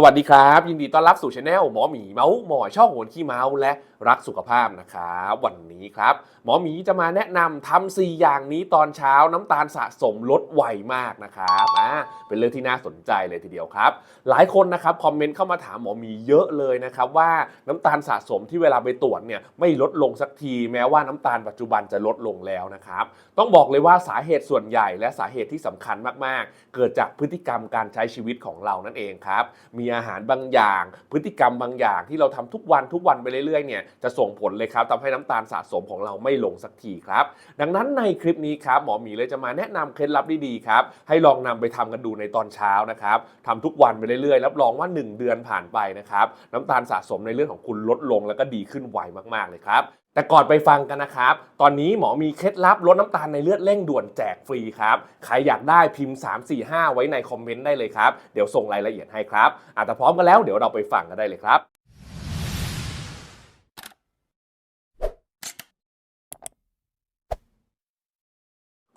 สวัสดีครับ ยินดีต้อนรับสู่ช anel หมอหมีเมาส์หมอช่องโหนขี้เมาส์และรักสุขภาพนะครับวันนี้ครับ หมอหมีจะมาแนะนำทำ4อย่างนี้ตอนเช้าน้ำตาลสะสมลดไวมากนะครับอ่าเป็นเรื่องที่น่าสนใจเลยทีเดียวครับ หลายคนนะครับคอมเมนต์เข้ามาถามหมอหมีเยอะเลยนะครับว่าน้ำตาลสะสมที่เวลาไปตรวจเนี่ยไม่ลดลงสักที แม้ว่าน้ำตาลปัจจุบันจะลดลงแล้วนะครับ ต้องบอกเลยว่าสาเหตุส่วนใหญ่และสาเหตุที่สำคัญมากๆ เกิดจากพฤติกรรมการใช้ชีวิตของเรานั่นเองครับมีอาหารบางอย่าง พฤติกรรมบางอย่างที่เราทำทุกวันทุกวันไปเรื่อยๆเนี่ยจะส่งผลเลยครับทำให้น้ำตาลสะสมของเราไม่ลงสักทีครับ ดังนั้นในคลิปนี้ครับหมอหมีเลยจะมาแนะนำเคล็ดลับดีๆครับให้ลองนำไปทำกันดูในตอนเช้านะครับทำทุกวันไปเรื่อยๆรับรองว่า 1 เดือนผ่านไปนะครับน้ำตาลสะสมในเรื่องของคุณลดลงแล้วก็ดีขึ้นไวมากๆเลยครับแต่ก่อนไปฟังกันนะครับ ตอนนี้หมอมีเคล็ดลับลดน้ำตาลในเลือดเร่งด่วนแจกฟรีครับ ใครอยากได้พิมพ์ 3 4 5 ไว้ในคอมเมนต์ได้เลยครับ เดี๋ยวส่งรายละเอียดให้ครับอาแต่พร้อมกันแล้วเดี๋ยวเราไปฟังกันได้เลยครับ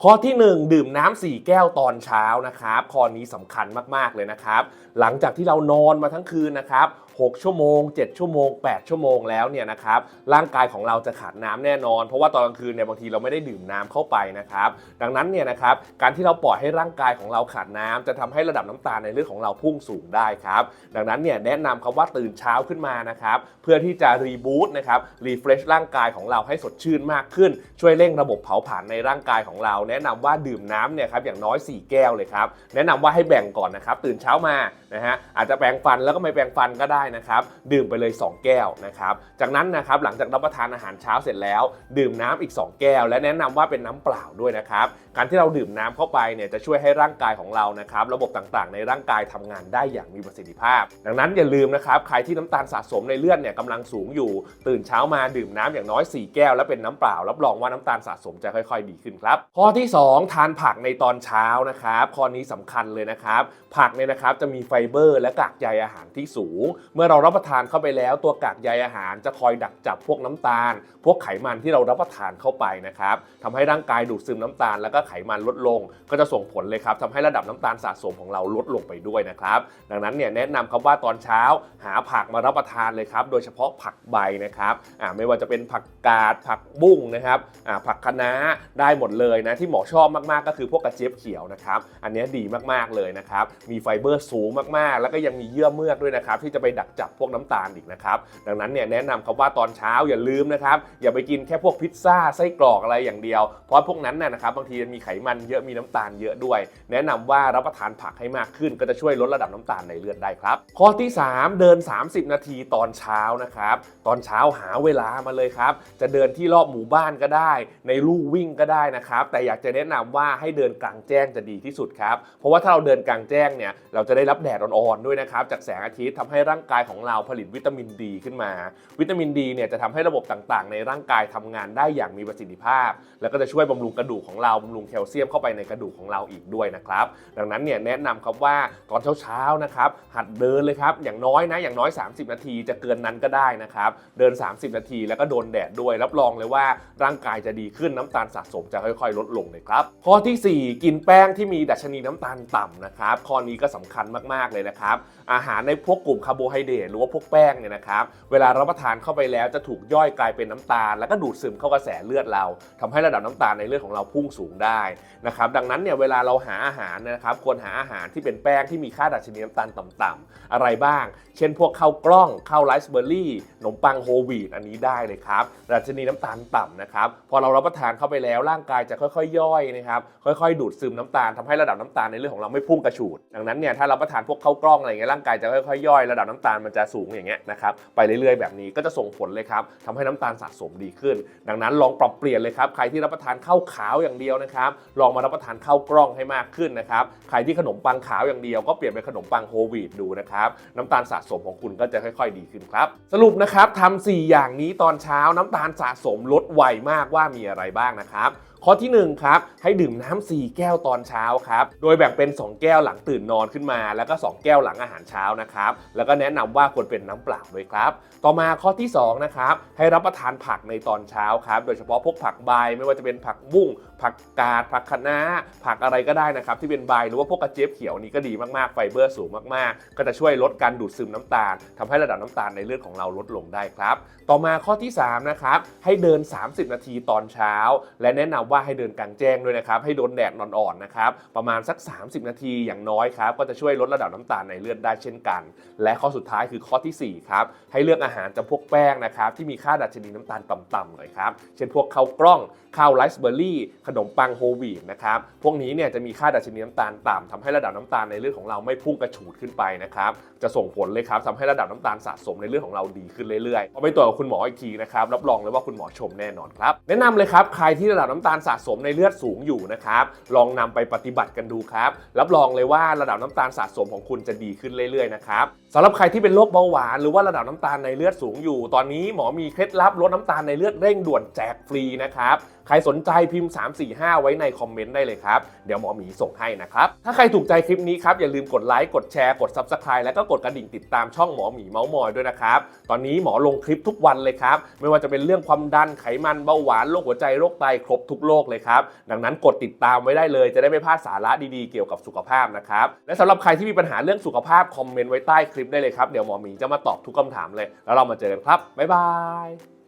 ข้อที่ 1 ดื่มน้ำ4แก้วตอนเช้านะครับข้อนี้สำคัญมากๆเลยนะครับ หลังจากที่เรานอนมาทั้งคืนนะครับ 6 ชั่วโมง 7 ชั่วโมง 8 ชั่วโมงแล้วเนี่ยนะครับร่างกายของเราจะขาดน้ำแน่นอน เพราะว่าตอนกลางคืนเนี่ยบางทีเราไม่ได้ดื่มน้ำเข้าไปนะครับดังนั้นเนี่ยนะครับการที่เราปล่อยให้ร่างกายของเราขาดน้ำจะทำให้ระดับน้ำตาลในเลือดของเราพุ่งสูงได้ครับดังนั้นเนี่ยแนะนำครับว่าตื่นเช้าขึ้นมานะครับเพื่อที่จะรีบูตนะครับรีเฟรชร่างกายของเราให้สดชื่นมากขึ้น ช่วยเร่งระบบเผาผลาญในร่างกายของเรา แนะนำว่าดื่มน้ำเนี่ยครับอย่างน้อย 4 แก้วเลยครับแนะนำว่าให้แบ่งก่อนนะครับตื่นเช้ามานะฮะอาจจะแปรงฟันแล้วก็ไม่แปรงฟันก็ได้นะครับ ดื่มไปเลย 2 แก้วนะครับ จากนั้นนะครับหลังจากรับประทานอาหารเช้าเสร็จแล้ว ดื่มน้ำอีก 2 แก้ว และแนะนำว่าเป็นน้ำเปล่าด้วยนะครับ การที่เราดื่มน้ำเข้าไปเนี่ยจะช่วยให้ร่างกายของเรานะครับ ระบบต่างๆ ในร่างกายทำงานได้อย่างมีประสิทธิภาพ ดังนั้นอย่าลืมนะครับใครที่น้ำตาลสะสมในเลือดเนี่ยกำลังสูงอยู่ ตื่นเช้ามาดื่มน้ำอย่างน้อย 4 แก้วและเป็นน้ำเปล่ารับรองว่าน้ำตาลสะสมจะค่อยๆ ดีขึ้นครับข้อที่ 2 ทานผักในตอนเช้านะครับข้อนี้สำคัญเลยนะครับ ผักเนี่ยนะครับจะมีไฟเบอร์ และกากใยอาหารที่สูงเมื่อเรารับประทานเข้าไปแล้ว ตัวกากใยอาหารจะคอยดักจับพวกน้ำตาล พวกไขมันที่เรารับประทานเข้าไปนะครับทำให้ร่างกายดูดซึมน้ำตาลแล้วก็ไขมันลดลง ก็จะส่งผลเลยครับทำให้ระดับน้ำตาลสะสมของเราลดลงไปด้วยนะครับ ดังนั้นเนี่ยแนะนำครับว่าตอนเช้าหาผักมารับประทานเลยครับ โดยเฉพาะผักใบนะครับอ่าไม่ว่าจะเป็นผักกาดผักบุ้งนะครับอ่าผักคะน้าได้หมดเลยนะที่หมอชอบมากๆก็คือพวกกระเจี๊ยบเขียวนะครับ อันนี้ดีมากๆเลยนะครับ มีไฟเบอร์สูงมากๆ แล้วก็ยังมีเยื่อเมือกด้วยนะครับที่จะไปดักจับพวกน้ำตาลอีกนะครับ ดังนั้นเนี่ยแนะนำครับว่าตอนเช้าอย่าลืมนะครับ อย่าไปกินแค่พวกพิซซ่าไส้กรอกอะไรอย่างเดียว เพราะพวกนั้นน่ะนะครับบางทีมีไขมันเยอะมีน้ำตาลเยอะด้วย แนะนำว่ารับประทานผักให้มากขึ้น ก็จะช่วยลดระดับน้ำตาลในเลือดได้ครับ ข้อที่ 3 เดิน 30 นาทีตอนเช้านะครับ ตอนเช้าหาเวลามาเลยครับ จะเดินที่รอบหมู่บ้านก็ได้ ในลู่วิ่งก็ได้นะครับ แต่อยากจะแนะนำว่าให้เดินกลางแจ้งจะดีที่สุดครับ เพราะว่าถ้าเราเดินกลางแจ้งเนี่ยเราจะได้รับแดดอ่อนๆด้วยนะครับจากแสงอาทิตย์ทำให้ร่างกายของเราผลิตวิตามินดีขึ้นมา วิตามินดีเนี่ยจะทำให้ระบบต่างๆ ในร่างกายทำงานได้อย่างมีประสิทธิภาพ แล้วก็จะช่วยบำรุงกระดูกของเราบำรุงแคลเซียมเข้าไปในกระดูกของเราอีกด้วยนะครับ ดังนั้นเนี่ยแนะนำครับว่าตอนเช้าๆนะครับหัดเดินเลยครับอย่างน้อยนะอย่างน้อย 30 นาทีจะเกินนั้นก็ได้นะครับเดิน 30 นาทีแล้วก็โดนแดดด้วย รับรองเลยว่าร่างกายจะดีขึ้นน้ำตาลสะสมจะค่อยๆ ลดลงเลยครับข้อทีสี่4 กินแป้งที่มีดัชนีน้ำตาลต่ำนะครับข้อนี้ก็สำคัญมากๆเลยนะครับอาหารในพวกกลุ่มคาร์โบไฮเดรตหรือว่าพวกแป้งเนี่ยนะครับเวลารับประทานเข้าไปแล้วจะถูกย่อยกลายเป็นน้ำตาล แล้วก็ดูดซึมเข้ากระแสเลือดเราทำให้ระดับน้ำตาลในเลือดของเราพุ่งสูงได้นะครับดังนั้นเนี่ยเวลาเราหาอาหารนะครับควรหาอาหารที่เป็นแป้งที่มีค่าดัชนีน้ำตาลต่ำๆอะไรบ้าง เช่นพวกข้าวกล้องข้าวไรซ์เบอร์รี่ขนมปังโฮลวีตอันนี้ได้เลยครับดัชนีน้ำตาลต่ำนะครับพอเรารับประทานเข้าไปแล้วร่างกายจะค่อยๆ ย่อยนะครับค่อยๆ ดูดซึมน้ำตาลทำให้ระดับน้ำตาลในเลือดของเราไม่พุ่งกระฉูด ดังนั้นเนี่ยถ้ารับประทานพวกข้าวกล้องอะไรเงี้ยร่างกายจะค่อยๆย่อยระดับน้ำตาลมันจะสูงอย่างเงี้ยนะครับไปเรื่อยๆแบบนี้ก็จะส่งผลเลยครับทำให้น้ำตาลสะสมดีขึ้น ดังนั้นลองปรับเปลี่ยนเลยครับใครที่รับประทานข้าวขาวอย่างเดียวนะครับลองมารับประทานข้าวกล้องให้มากขึ้นนะครับใครที่ขนมปังขาวอย่างเดียวก็เปลี่ยนเป็นขนมปังโฮลวีตดูนะครับน้ำตาลสะสมของคุณก็จะค่อย ๆ ดีขึ้นครับ สรุปนะครับทำ4อย่างนี้ตอนเช้าน้ำตาลสะสมลดไวมากว่ามีอะไรบ้างนะครับ ข้อที่ 1 ครับ ให้ดื่มน้ำ4แก้วตอนเช้าครับ โดยแบ่งเป็น 2 แก้วหลังตื่นนอนขึ้นมา แล้วก็ 2 แก้วหลังอาหารเช้านะครับ แล้วก็แนะนำว่าควรเป็นน้ำเปล่าด้วยครับ ต่อมาข้อที่2นะครับ ให้รับประทานผักในตอนเช้าครับ โดยเฉพาะพวกผักใบไม่ว่าจะเป็นผักบุ้ง ผักกาดผักคะน้าผักอะไรก็ได้นะครับที่เป็นใบหรือว่าพวกกระเจี๊ยบเขียวนี้ก็ดีมากๆไฟเบอร์สูงมากๆ ก็จะช่วยลดการดูดซึมน้ำตาลทำให้ระดับน้ำตาลในเลือดของเราลดลงได้ครับ ต่อมาข้อที่3นะครับให้เดิน 30 นาทีตอนเช้า และแนะนำว่าให้เดินกลางแจ้งด้วยนะครับให้โดนแดดอ่อนๆนะครับประมาณสัก 30 นาทีอย่างน้อยครับก็จะช่วยลดระดับน้ำตาลในเลือดได้เช่นกัน และข้อสุดท้ายคือข้อทีสี่4ครับให้เลือกอาหารจำพวกแป้งนะครับที่มีค่าดัชนีน้ำตาลต่ำๆหน่อยครับเช่นพวกข้าวกล้องข้าวไรซ์เบอร์รี่นมปังโฮลวีตนะครับ พวกนี้เนี่ยจะมีค่าดัชนีน้ำตาลต่ำทำให้ระดับน้ำตาลในเลือดของเราไม่พุ่งกระฉูดขึ้นไปนะครับ จะส่งผลเลยครับทำให้ระดับน้ำตาลสะสมในเลือดของเราดีขึ้นเรื่อยๆพอไปตรวจกับคุณหมออีกทีนะครับรับรองเลยว่าคุณหมอชมแน่นอนครับแนะนำเลยครับใครที่ระดับน้ำตาลสะสมในเลือดสูงอยู่นะครับลองนำไปปฏิบัติกันดูครับ รับรองเลยว่าระดับน้ำตาลสะสมของคุณจะดีขึ้นเรื่อยๆนะครับสำหรับใครที่เป็นโรคเบาหวานหรือว่าระดับน้ำตาลในเลือดสูงอยู่ ตอนนี้หมอมีเคล็ดลับลดน้ำตาลในเลือดเร่งด่วนแจกฟรีนะครับใครสนใจพิมพ์ 3 4 5 ไว้ในคอมเมนต์ได้เลยครับ เดี๋ยวหมอหมีส่งให้นะครับ ถ้าใครถูกใจคลิปนี้ครับ อย่าลืมกดไลค์กดแชร์กด Subscribe แล้วก็กดกระดิ่งติดตามช่องหมอหมีเมาส์มอยด้วยนะครับ ตอนนี้หมอลงคลิปทุกวันเลยครับ ไม่ว่าจะเป็นเรื่องความดันไขมันเบาหวานโรคหัวใจโรคไตครบทุกโรคเลยครับดังนั้นกดติดตามไว้ได้เลยจะได้ไม่พลาดสาระดีๆเกี่ยวกับสุขภาพนะครับและสำหรับใครที่มีปัญหาเรื่องสุขภาพคอมเมนต์ไว้ใต้คลิปได้เลยครับเดี๋ยวหมอหมีจะมาตอบทุกคำถามเลย แล้วเรามาเจอกันครับบ๊ายบาย